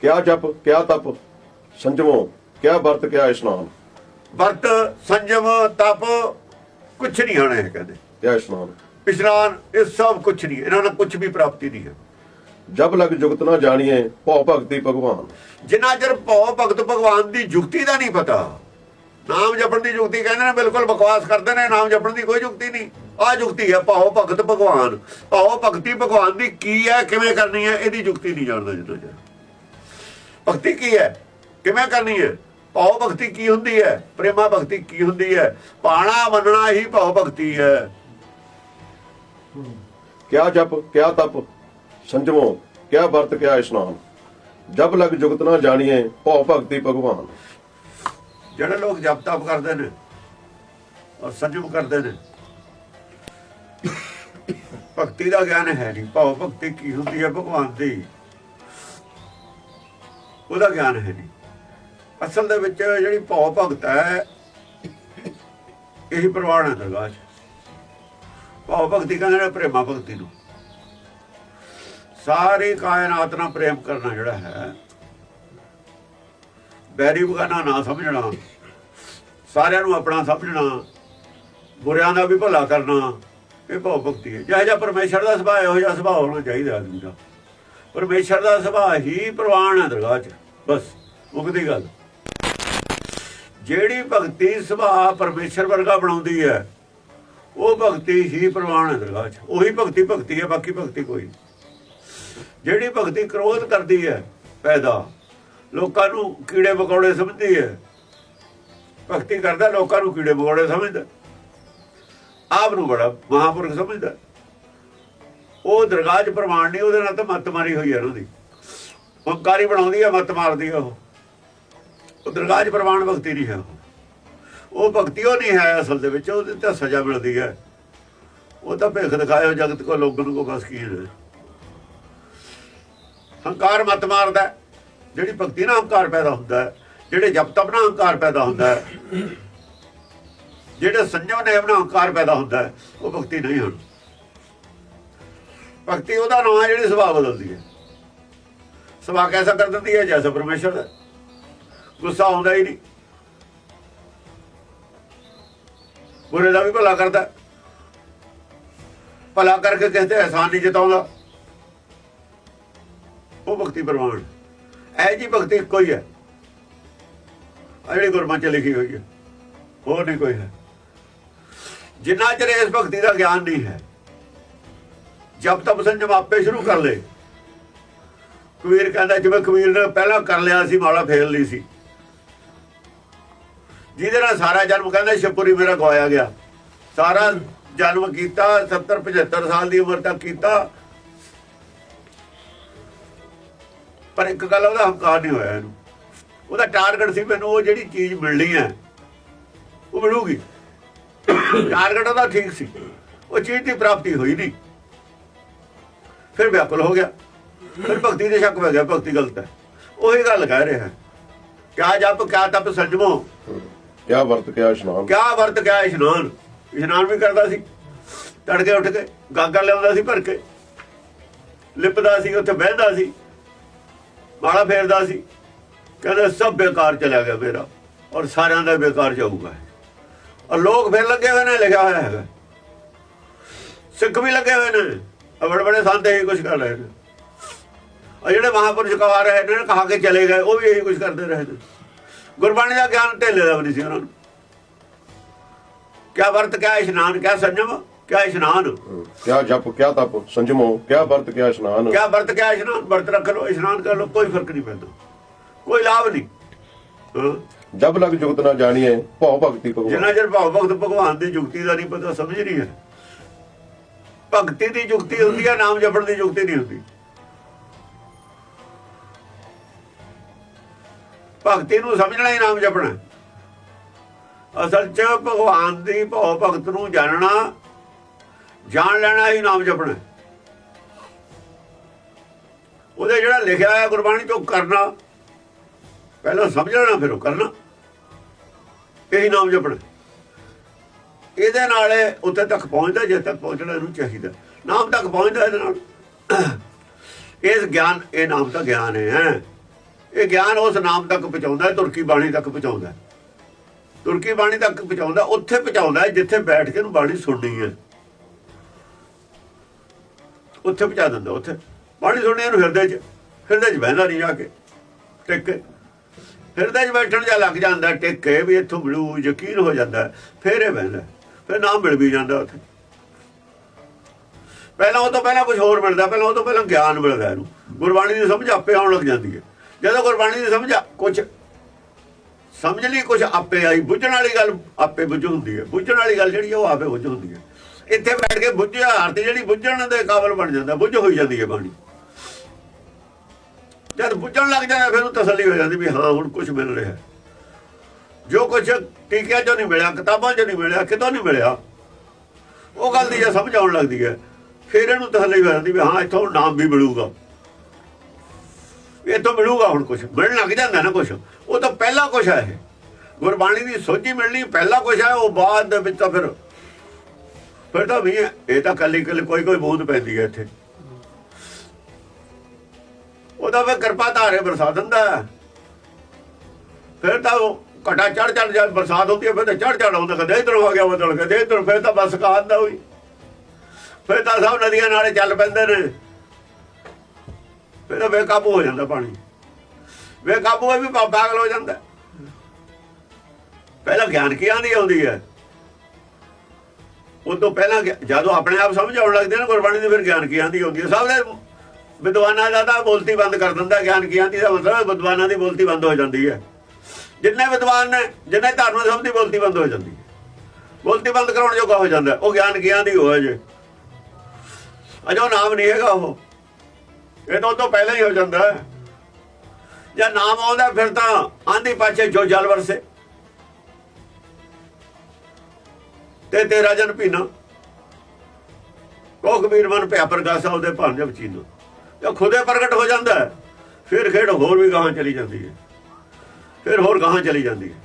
ਕਿਆ ਜਪ ਕਿਆ ਤਪ? ਸੰਜਮੋ ਕਿਆ ਵਰਤ ਕਿਆ ਇਸ਼ਨਾਨ? ਵਰਤ ਸੰਜਮ ਤਪ ਕੁਛ ਨਹੀਂ ਹੋਣਾ ਹੈ ਕਹਿੰਦੇ। ਕਿਆ ਇਸ਼ਨਾਨ? ਇਸ਼ਨਾਨ ਇਹ ਸਭ ਕੁਛ ਨਹੀਂ ਇਹਨਾਂ ਨਾਲ ਕੁਛ ਵੀ ਪ੍ਰਾਪਤੀ ਨਹੀਂ ਹੈ। ਜਬ ਲਗ ਜੁਗਤ ਨਾ ਜਾਣੀਏ ਭਉ ਭਗਤੀ ਭਗਵਾਨ। ਜਿੰਨਾ ਚਿਰ ਭਉ ਭਗਤ ਭਗਵਾਨ ਦੀ ਜੁਗਤੀ ਦਾ ਨਹੀਂ ਪਤਾ ਨਾਮ ਜਪਣ ਦੀ ਜੁਗਤੀ ਕਹਿੰਦੇ ਨੇ ਬਿਲਕੁਲ ਬਕਵਾਸ ਕਰਦੇ ਨੇ ਨਾਮ ਜਪਣ ਦੀ ਕੋਈ ਜੁਗਤੀ ਨਹੀਂ। ਆ ਜੁਗਤੀ ਹੈ ਭਉ ਭਗਤ ਭਗਵਾਨ। ਭਉ ਭਗਤੀ ਭਗਵਾਨ ਦੀ ਕੀ ਹੈ ਕਿਵੇਂ ਕਰਨੀ ਹੈ ਇਹਦੀ ਜੁਗਤੀ ਨਹੀਂ ਜਾਣਦਾ ਜਿੰਨਾ ਚਿਰ। ਭਗਤੀ ਕੀ ਹੈ? ਕਿਵੇਂ ਕਰਨੀ ਹੈ? ਭਉ ਭਗਤੀ ਕੀ ਹੁੰਦੀ ਹੈ? ਪ੍ਰੇਮਾ ਭਗਤੀ ਕੀ ਹੁੰਦੀ ਹੈ? ਪਾਣਾ ਮੰਨਣਾ ਹੀ ਭਉ ਭਗਤੀ ਹੈ। ਕਿਆ ਜਪ ਕਿਆ ਤਪ ਸੰਜਮੋ ਕਿਆ ਵਰਤ ਕਿਆ ਇਸ਼ਨਾਨ। ਜਬ ਲਗ ਜੁਗਤ ਨਾ ਜਾਣੀਏ ਭਉ ਭਗਤੀ ਭਗਵਾਨ। ਜਿਹੜੇ ਲੋਕ ਜਪ ਤਪ ਕਰਦੇ ਨੇ ਔਰ ਸੰਜਮ ਕਰਦੇ ਨੇ ਭਗਤੀ ਦਾ ਗਿਆਨ ਹੈ ਨਹੀਂ। ਭਾਵ ਭਗਤੀ ਕੀ ਹੁੰਦੀ ਹੈ? ਭਗਵਾਨ ਦੀ ਉਹਦਾ ਗਿਆਨ ਹੈ ਨਹੀਂ। ਅਸਲ ਦੇ ਵਿੱਚ ਜਿਹੜੀ ਭਾਵ ਭਗਤ ਹੈ, ਇਹੀ ਪ੍ਰਵਾਨ ਹੈ ਦਰਗਾਹ 'ਚ। ਭਾਵ ਭਗਤੀ ਕਹਿੰਦੇ ਨੇ ਪ੍ਰੇਮਾ ਭਗਤੀ ਨੂੰ। ਸਾਰੀ ਕਾਇਨਾਤ ਨਾਲ ਪ੍ਰੇਮ ਕਰਨਾ ਜਿਹੜਾ ਹੈ ਬੈਰੀ ਬਗਾਨਾ ਨਾ ਸਮਝਣਾ, ਸਾਰਿਆਂ ਨੂੰ ਆਪਣਾ ਸਮਝਣਾ, ਬੁਰਿਆਂ ਦਾ ਵੀ ਭਲਾ ਕਰਨਾ, ਇਹ ਭਾਵ ਭਗਤੀ ਹੈ। ਜਿਹੜਾ ਜਿਹਾ ਪਰਮੇਸ਼ਰ ਦਾ ਸੁਭਾਅ ਇਹੋ ਜਿਹਾ ਸੁਭਾਅ ਹੋਣਾ ਚਾਹੀਦਾ ਆਦਮੀ ਦਾ। ਪਰਮੇਸ਼ਰ ਦਾ ਸੁਭਾਅ ਹੀ ਪ੍ਰਵਾਨ ਹੈ ਦਰਗਾਹ 'ਚ। ਬਸ ਮੁਕਦੀ ਗੱਲ। ਜਿਹੜੀ ਭਗਤੀ ਸੁਭਾਅ ਪਰਮੇਸ਼ਰ ਵਰਗਾ ਬਣਾਉਂਦੀ ਹੈ, ਉਹ ਭਗਤੀ ਹੀ ਪ੍ਰਵਾਨ ਹੈ ਦਰਗਾਹ 'ਚ। ਉਹੀ ਭਗਤੀ ਭਗਤੀ ਹੈ, ਬਾਕੀ ਭਗਤੀ ਕੋਈ ਜਿਹੜੀ ਭਗਤੀ ਕ੍ਰੋਧ ਕਰਦੀ ਹੈ, ਪੈਦਾ, ਲੋਕਾਂ ਨੂੰ ਕੀੜੇ ਮਕੌੜੇ ਸਮਝਦੀ ਹੈ। ਭਗਤੀ ਕਰਦਾ, ਲੋਕਾਂ ਨੂੰ ਕੀੜੇ ਮਕੌੜੇ ਸਮਝਦਾ। ਆਪ ਨੂੰ ਬੜਾ ਮਹਾਪੁਰਖ ਸਮਝਦਾ। ਉਹ ਦਰਗਾਹ 'ਚ ਪ੍ਰਮਾਣ ਨਹੀਂ, ਉਹਦੇ ਨਾਲ ਤਾਂ ਮੱਤ ਮਾਰੀ ਹੋਈ ਹੈ ਉਹਨਾਂ ਦੀ। ਹੰਕਾਰੀ ਬਣਾਉਂਦੀ ਹੈ ਮੱਤ ਮਾਰਦੀ ਹੈ ਉਹ। ਉਹ ਦਰਗਾਹ 'ਚ ਪ੍ਰਮਾਣ ਭਗਤੀ ਨਹੀਂ ਹੈ ਉਹ। ਭਗਤੀ ਉਹ ਨਹੀਂ ਹੈ ਅਸਲ ਦੇ ਵਿੱਚ, ਉਹਦੇ ਤਾਂ ਸਜ਼ਾ ਮਿਲਦੀ ਹੈ। ਉਹ ਤਾਂ ਭੇਖ ਦਿਖਾਇਓ, ਜਗਤ ਕੋ ਲੋਗਨ ਕੋ ਬਸ ਕੀ ਹੰਕਾਰ ਮਤ ਮਾਰਦਾ ਜਿਹੜੀ ਭਗਤੀ ਨਾਲ ਹੰਕਾਰ ਪੈਦਾ ਹੁੰਦਾ ਜਿਹੜੇ ਜਪ ਤਪ ਨਾਲ ਹੰਕਾਰ ਪੈਦਾ ਹੁੰਦਾ ਜਿਹੜੇ ਸੰਜਮ ਨੇਮ ਨਾਲ ਹੰਕਾਰ ਪੈਦਾ ਹੁੰਦਾ ਉਹ ਭਗਤੀ ਨਹੀਂ ਹਨ। ਭਗਤੀ ਉਹਦਾ ਨਾਮ ਹੈ ਜਿਹੜੀ ਸੁਭਾਅ ਬਦਲਦੀ ਹੈ। ਸਭਾ ਕੈਸਾ ਕਰ ਦਿੰਦੀ ਹੈ? ਜੈਸਾ ਪਰਮੇਸ਼ਰ ਦਾ। ਗੁੱਸਾ ਆਉਂਦਾ ਹੀ ਨਹੀਂ। ਬੁਰੇ ਦਾ ਵੀ ਭਲਾ ਕਰਦਾ। ਭਲਾ ਕਰਕੇ ਕਹਿੰਦੇ ਅਹਿਸਾਨ ਨਹੀਂ ਜਿਤਾਉਂਦਾ। ਉਹ ਭਗਤੀ ਪ੍ਰਮਾਣ ਐ ਜੀ ਭਗਤੀ ਇੱਕੋ ਹੀ ਹੈ। ਆ ਜਿਹੜੀ ਗੁਰਮਤਿ ਚ ਲਿਖੀ ਹੋਈ ਹੈ। ਹੋਰ ਨਹੀਂ ਕੋਈ ਹੈ। ਜਿੰਨਾ ਚਿਰ ਇਸ ਭਗਤੀ ਦਾ ਗਿਆਨ ਨਹੀਂ ਹੈ, ਜਬ ਤੱਕ ਸੰਜਮ ਆਪੇ ਸ਼ੁਰੂ ਕਰ ਲੇ। ਕਬੀਰ ਕਹਿੰਦਾ ਜਿਵੇਂ ਕਬੀਰ ਨੇ ਪਹਿਲਾਂ ਕਰ ਲਿਆ ਸੀ ਮਾਲਾ ਫੇਲ ਲਈ ਸੀ। ਜਿਹਦੇ ਨਾਲ ਸਾਰਾ ਜਨਮ ਕਹਿੰਦਾ ਸ਼ਪੂਰੀ ਮੇਰਾ ਗਵਾਇਆ ਗਿਆ। ਸਾਰਾ ਜਨਮ ਕੀਤਾ 70 75 ਸਾਲ ਦੀ ਉਮਰ ਤੱਕ ਕੀਤਾ। ਪਰ ਇੱਕ ਗੱਲ ਉਹਦਾ ਹੰਕਾਰ ਨਹੀਂ ਹੋਇਆ ਇਹਨੂੰ। ਉਹਦਾ ਟਾਰਗੇਟ ਸੀ ਮੈਨੂੰ ਉਹ ਜਿਹੜੀ ਚੀਜ਼ ਮਿਲਣੀ ਹੈ, ਉਹ ਮਿਲੂਗੀ। ਟਾਰਗੇਟ ਉਹਦਾ ਠੀਕ ਸੀ। ਉਹ ਚੀਜ਼ ਦੀ ਪ੍ਰਾਪਤੀ ਹੋਈ ਨਹੀਂ। ਫਿਰ ਵਿਆਕੁਲ ਹੋ ਗਿਆ। ਫਿਰ ਭਗਤੀ ਦੇ ਸ਼ੱਕ ਪੈ ਗਿਆ ਭਗਤੀ ਗਲਤ ਹੈ। ਉਹੀ ਗੱਲ ਕਹਿ ਰਿਹਾ। ਕਿਆ ਜਪ ਕਿਆ ਤਪ ਸੰਜਮੋ? ਕਿਆ ਵਰਤ ਕਿਆ ਇਸ਼ਨਾਨ? ਕਿਆ ਵਰਤ ਕਿਆ ਇਸ਼ਨਾਨ? ਇਸ਼ਨਾਨ ਵੀ ਕਰਦਾ ਸੀ। ਤੜਕੇ ਉੱਠ ਕੇ ਗਾਗਰ ਲਿਆਉਂਦਾ ਸੀ ਭਰ ਕੇ। ਲਿਪਦਾ ਸੀ ਉੱਥੇ ਬਹਿੰਦਾ ਸੀ। ਮਾਲਾ ਫੇਰਦਾ ਸੀ। ਕਹਿੰਦਾ ਸਭ ਬੇਕਾਰ ਚਲਾ ਗਿਆ ਮੇਰਾ ਔਰ ਸਾਰਿਆਂ ਦਾ ਬੇਕਾਰ ਜਾਊਗਾ। ਔਰ ਲੋਕ ਫਿਰ ਲੱਗੇ ਹੋਏ ਨੇ ਲਿਖਿਆ ਹੋਇਆ ਹੈਗਾ। ਸਿੱਖ ਵੀ ਲੱਗੇ ਹੋਏ ਨੇ। ਬੜੇ ਬੜੇ ਸੰਤ ਇਹੀ ਕੁਝ ਕਰ ਰਹੇ ਨੇ। ਔਰ ਜਿਹੜੇ ਮਹਾਪੁਰਸ਼ ਕਹਾ ਰਹੇ ਨੇ ਕਹਾ ਕੇ ਚਲੇ ਗਏ ਉਹ ਵੀ ਇਹੀ ਕੁਝ ਕਰਦੇ ਰਹੇ ਨੇ ਗੁਰਬਾਣੀ ਦਾ ਗਿਆਨ ਢੇਲੇ ਦਾ ਨਹੀਂ ਸੀ ਉਹਨਾਂ ਨੂੰ। ਕਿਆ ਵਰਤ ਕਿਆ ਇਸ਼ਨਾਨ ਕਿਆ ਸੰਜਮ ਕਿਆ ਇਸ਼ਨਾਨ। ਕਿਆ ਜਪ ਕਿਆ ਤਪ ਸੰਜਮੋ ਕਿਆ ਵਰਤ ਕਿਆ ਇਸ਼ਨਾਨ। ਕਿਆ ਵਰਤ ਕਿਆ ਇਸ਼ਨਾਨ ਵਰਤ ਰੱਖ ਲੋ ਇਸ਼ਨਾਨ ਕਰ ਲੋ ਕੋਈ ਫ਼ਰਕ ਨਹੀਂ ਪੈਂਦਾ। ਕੋਈ ਲਾਭ ਨਹੀਂ। ਜਬ ਲਗ ਜੁਗਤ ਨਾ ਜਾਣੀਏ ਭਉ ਭਗਤੀ ਭਗਵਾਨ। ਜਿੰਨਾ ਚਿਰ ਭਾਵ ਭਗਤ ਭਗਵਾਨ ਦੀ ਜੁਗਤੀ ਦਾ ਨਹੀਂ ਪਤਾ ਸਮਝ ਨਹੀਂ ਹੈ ਭਗਤੀ ਦੀ ਜੁਗਤੀ ਹੁੰਦੀ ਹੈ ਨਾਮ ਜਪਣ ਦੀ ਜੁਗਤੀ ਨਹੀਂ ਹੁੰਦੀ। ਭਗਤੀ ਨੂੰ ਸਮਝਣਾ ਹੀ ਨਾਮ ਜਪਣਾ। ਅਸਲ 'ਚ ਭਗਵਾਨ ਦੀ ਭਾਵ ਭਗਤ ਨੂੰ ਜਾਣਨਾ, ਜਾਣ ਲੈਣਾ ਹੀ ਨਾਮ ਜਪਣਾ। ਉਹਦੇ ਜਿਹੜਾ ਲਿਖਿਆ ਹੋਇਆ ਗੁਰਬਾਣੀ ਚੋਂ ਕਰਨਾ, ਪਹਿਲਾਂ ਸਮਝ ਲੈਣਾ, ਫਿਰ ਉਹ ਕਰਨਾ। ਇਹੀ ਨਾਮ ਜਪਣਾ। ਇਹਦੇ ਨਾਲ ਉੱਥੇ ਤੱਕ ਪਹੁੰਚਦਾ, ਜਿੱਥੇ ਤੱਕ ਪਹੁੰਚਣਾ ਇਹਨੂੰ ਚਾਹੀਦਾ। ਨਾਮ ਤੱਕ ਪਹੁੰਚਦਾ ਇਹਦੇ ਨਾਲ। ਇਸ ਗਿਆਨ, ਇਹ ਨਾਮ ਤਾਂ ਗਿਆਨ ਹੈ। ਇਹ ਗਿਆਨ ਉਸ ਨਾਮ ਤੱਕ ਪਹੁੰਚਾਉਂਦਾ ਹੈ, ਤੁਰਕੀ ਬਾਣੀ ਤੱਕ ਪਹੁੰਚਾਉਂਦਾ ਹੈ। ਤੁਰਕੀ ਬਾਣੀ ਤੱਕ ਪਹੁੰਚਾਉਂਦਾ ਉੱਥੇ ਪਹੁੰਚਾਉਂਦਾ ਜਿੱਥੇ ਬੈਠ ਕੇ ਉਹਨੂੰ ਬਾਣੀ ਸੁਣਨੀ ਹੈ। ਉੱਥੇ ਪਹੁੰਚਾ ਦਿੰਦਾ ਉੱਥੇ। ਬਾਣੀ ਸੁਣਨੀ ਇਹਨੂੰ ਹਿਰਦੇ 'ਚ ਹਿਰਦੇ 'ਚ ਬਹਿੰਦਾ ਨਹੀਂ ਜਾ ਕੇ ਟਿਕ। ਹਿਰਦੇ 'ਚ ਬੈਠਣ ਜਾ ਲੱਗ ਜਾਂਦਾ ਟਿਕ ਕੇ ਵੀ ਇੱਥੋਂ ਮਿਲੂ ਯਕੀਨ ਹੋ ਜਾਂਦਾ ਫਿਰ ਇਹ ਬਹਿੰਦਾ ਫਿਰ ਨਾਮ ਮਿਲ ਵੀ ਜਾਂਦਾ ਉੱਥੇ। ਪਹਿਲਾਂ ਉਹ ਤੋਂ ਪਹਿਲਾਂ ਕੁਝ ਹੋਰ ਮਿਲਦਾ ਪਹਿਲਾਂ ਉਹ ਤੋਂ ਪਹਿਲਾਂ ਗਿਆਨ ਮਿਲਦਾ ਇਹਨੂੰ। ਗੁਰਬਾਣੀ ਦੀ ਸਮਝ ਆਪੇ ਆਉਣ ਲੱਗ ਜਾਂਦੀ ਹੈ। ਜਦੋਂ ਗੁਰਬਾਣੀ ਦੀ ਸਮਝ ਕੁਝ ਸਮਝ ਲਈ ਕੁਝ ਆਪੇ ਆਈ। ਬੁੱਝਣ ਵਾਲੀ ਗੱਲ ਆਪੇ ਬੁੱਝ ਹੁੰਦੀ ਹੈ। ਬੁੱਝਣ ਵਾਲੀ ਗੱਲ ਜਿਹੜੀ ਹੈ ਉਹ ਆਪੇ ਬੁੱਝ ਹੁੰਦੀ ਹੈ। ਇੱਥੇ ਬੈਠ ਕੇ ਬੁੱਝਿਆ ਆਰਤੀ ਜਿਹੜੀ ਬੁੱਝਣ ਦੇ ਕਾਬਲ ਬਣ ਜਾਂਦਾ, ਬੁੱਝ ਹੋਈ ਜਾਂਦੀ ਹੈ ਬਾਣੀ। ਜਦ ਬੁੱਝਣ ਲੱਗ ਜਾਂਦਾ, ਫਿਰ ਉਹ ਤਸੱਲੀ ਹੋ ਜਾਂਦੀ ਵੀ ਹਾਂ, ਹੁਣ ਕੁਝ ਮਿਲ ਰਿਹਾ। ਜੋ ਕੁਝ ਟੀਕਿਆਂ ਚੋਂ ਨਹੀਂ ਮਿਲਿਆ, ਕਿਤਾਬਾਂ ਚੋਂ ਨਹੀਂ ਮਿਲਿਆ, ਕਿਤੋਂ ਨਹੀਂ ਮਿਲਿਆ, ਉਹ ਗੱਲ ਦੀ ਜੇ ਸਮਝ ਆਉਣ ਲੱਗਦੀ ਹੈ, ਫਿਰ ਇਹਨੂੰ ਤਸੱਲੀ ਹੋ ਜਾਂਦੀ ਵੀ ਹਾਂ, ਇੱਥੋਂ ਨਾਮ ਵੀ ਮਿਲੂਗਾ। ਇੱਥੋਂ ਮਿਲੂਗਾ ਹੁਣ ਕੁਝ ਮਿਲਣ ਲੱਗ ਜਾਂਦਾ ਨਾ ਕੁਝ ਉਹ ਤਾਂ ਪਹਿਲਾ ਕੁਝ ਹੈ ਇਹ। ਗੁਰਬਾਣੀ ਦੀ ਸੋਝੀ ਮਿਲਣੀ ਪਹਿਲਾ ਕੁਝ ਹੈ ਉਹ ਬਾਅਦ ਦੇ ਵਿੱਚ ਤਾਂ ਫਿਰ ਫਿਰ ਤਾਂ ਵੀ ਇਹ ਤਾਂ ਕੱਲੀ ਕੱਲੀ ਕੋਈ ਕੋਈ ਬੂੰਦ ਪੈਂਦੀ ਹੈ ਇੱਥੇ। ਉਹਦਾ ਫਿਰ ਕਿਰਪਾ ਧਾਰੇ ਬਰਸਾ ਦਿੰਦਾ ਫਿਰ ਤਾਂ ਉਹ ਘਟਾ ਚੜ ਚੜ ਜਦ ਬਰਸਾਤ ਹੁੰਦੀ ਹੈ ਫਿਰ ਤਾਂ ਚੜ ਚੜ ਆਉਂਦਾ। ਕਦੇ ਇਧਰ ਹੋ ਗਿਆ ਬਦਲ ਕਦੇ ਇਧਰ, ਫਿਰ ਤਾਂ ਬਸ ਕਾਂਦਾ ਹੋਈ ਫਿਰ ਤਾਂ ਸਭ ਨਦੀਆਂ ਨਾਲੇ ਚੱਲ ਪੈਂਦੇ ਨੇ। ਫਿਰ ਤਾਂ ਬੇਕਾਬੂ ਹੋ ਜਾਂਦਾ ਪਾਣੀ। ਬੇਕਾਬੂ ਹੋਏ ਵੀ ਪਾ- ਪਾਗਲ ਹੋ ਜਾਂਦਾ। ਪਹਿਲਾਂ ਗਿਆਨ ਕੀ ਆਂਦੀ ਆਉਂਦੀ ਹੈ? ਉਹ ਤੋਂ ਪਹਿਲਾਂ ਜਦੋਂ ਆਪਣੇ ਆਪ ਸਮਝ ਆਉਣ ਲੱਗਦੇ ਨੇ ਗੁਰਬਾਣੀ ਦੀ, ਫਿਰ ਗਿਆਨ ਕੀ ਆਂਦੀ ਆਉਂਦੀ ਹੈ? ਸਭ ਦੇ ਵਿਦਵਾਨਾਂ ਦਾ ਤਾਂ ਬੋਲਤੀ ਬੰਦ ਕਰ ਦਿੰਦਾ, ਗਿਆਨ ਕੀ ਆਂਦੀ ਦਾ ਮਤਲਬ ਵਿਦਵਾਨਾਂ ਦੀ ਬੋਲਤੀ ਬੰਦ ਹੋ ਜਾਂਦੀ ਹੈ। ਜਿੰਨੇ ਵਿਦਵਾਨ ਨੇ, ਜਿੰਨੇ ਧਰਮ ਸਭ ਦੀ ਬੋਲਤੀ ਬੰਦ ਹੋ ਜਾਂਦੀ ਹੈ। ਬੋਲਤੀ ਬੰਦ ਕਰਾਉਣ ਜੋਗਾ ਹੋ ਜਾਂਦਾ ਉਹ ਗਿਆਨ ਕੀ ਆਂਦੀ ਹੋਇਆ ਜੇ? ਅਜੋ ਨਾਮ ਨਹੀਂ ਹੈਗਾ ਉਹ। ਇਹ ਤਾਂ ਉਹ ਤੋਂ ਪਹਿਲਾਂ ਹੀ ਹੋ ਜਾਂਦਾ। ਹੈ ਜਾਂ ਨਾਮ ਆਉਂਦਾ ਫਿਰ ਤਾਂ ਆਂਦੀ ਪਾਛੇ ਜੋ ਜਲ ਵਰਸੇ। ਤੇ ਤੇਰਾ ਜਨ ਪੀਣਾ ਕੋ ਕਬੀਰ ਮਨ ਭਿਆ ਪ੍ਰਗਾਸਾ ਉਹਦੇ ਭਾਂਜੇ ਚੀਨੋ ਜੇ ਖੁਦੇ ਪ੍ਰਗਟ ਹੋ ਜਾਂਦਾ ਫਿਰ ਖੇਡ ਹੋਰ ਵੀ ਗਾਹਾਂ ਚਲੀ ਜਾਂਦੀ ਹੈ। ਫਿਰ ਹੋਰ ਗਾਹਾਂ ਚਲੀ ਜਾਂਦੀ ਹੈ।